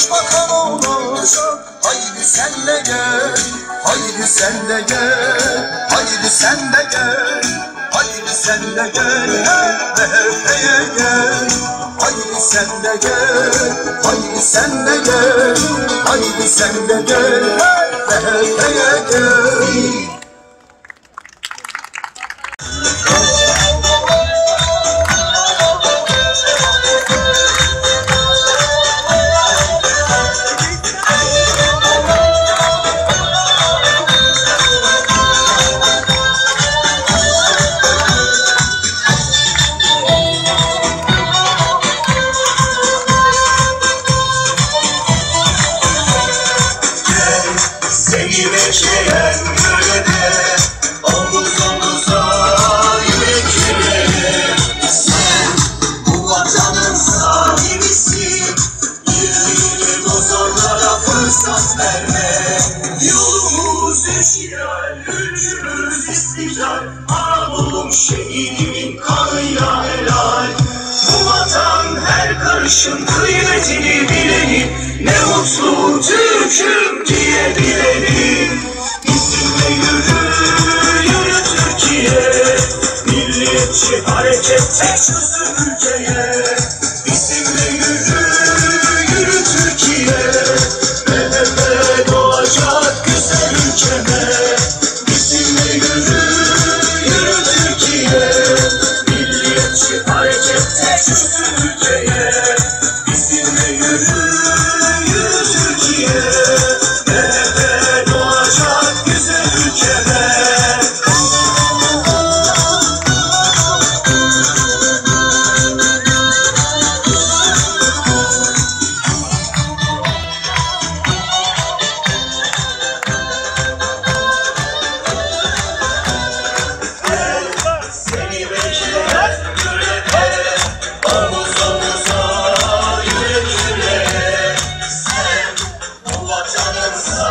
başbakan olacak Haydi sen de gel Haydi sen de gel Haydi sen de gel Haydi sen de gel MHP'ye gel Haydi sen de gel Haydi sen de gel Haydi sen de gel MHP'ye gel Seni bekleyen yörede Omuz omuza yürek yüreğe bu vatanın sahibisin Birliğini bozanlara fırsat verme Yolumuz eşkiyal, ülkümüz istiklal Anadolu'm şehidimin kanıyla helal Bu vatan her karışın kıymetini bileni Milliyetçi hareket tek çözüm vatanın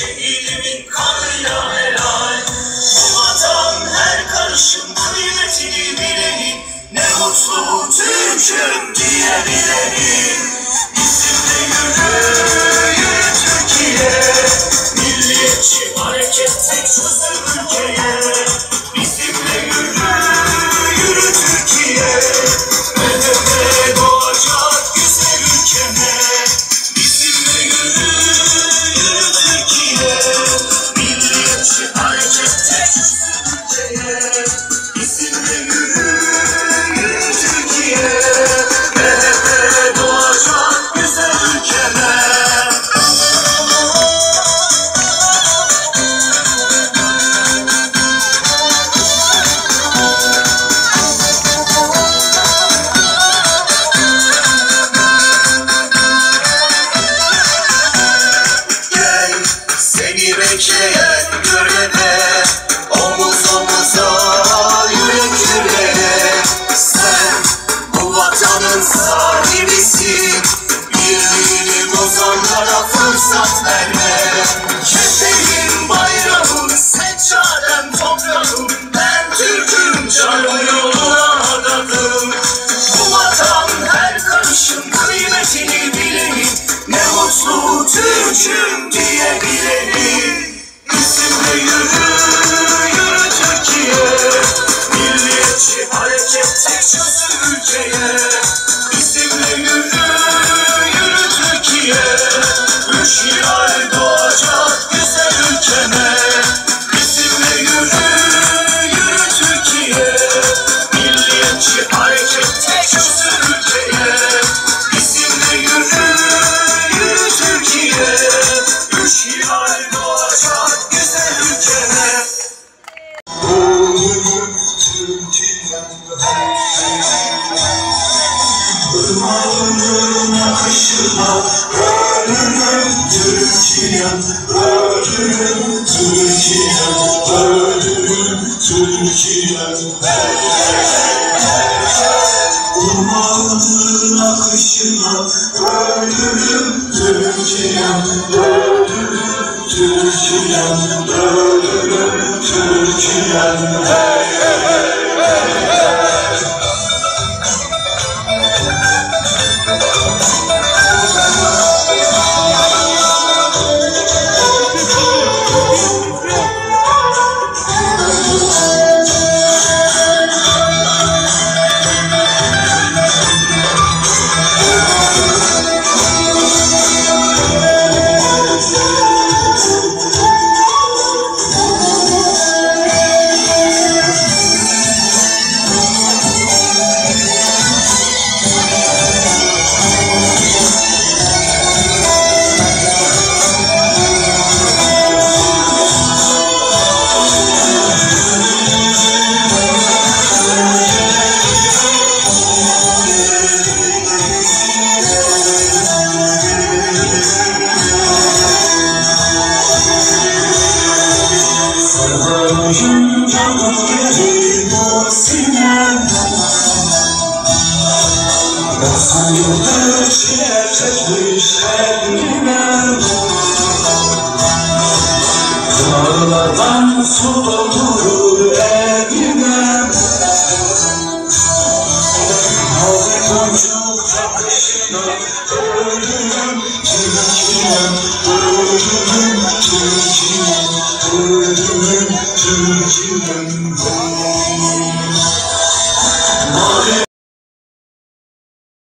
şehidimin kanıyla helal. Bu her karışın kıymetini bilenin, ne mutlu Türk'üm diyebilenin. Baby Türkiye, Türkiye, Türkiye. Super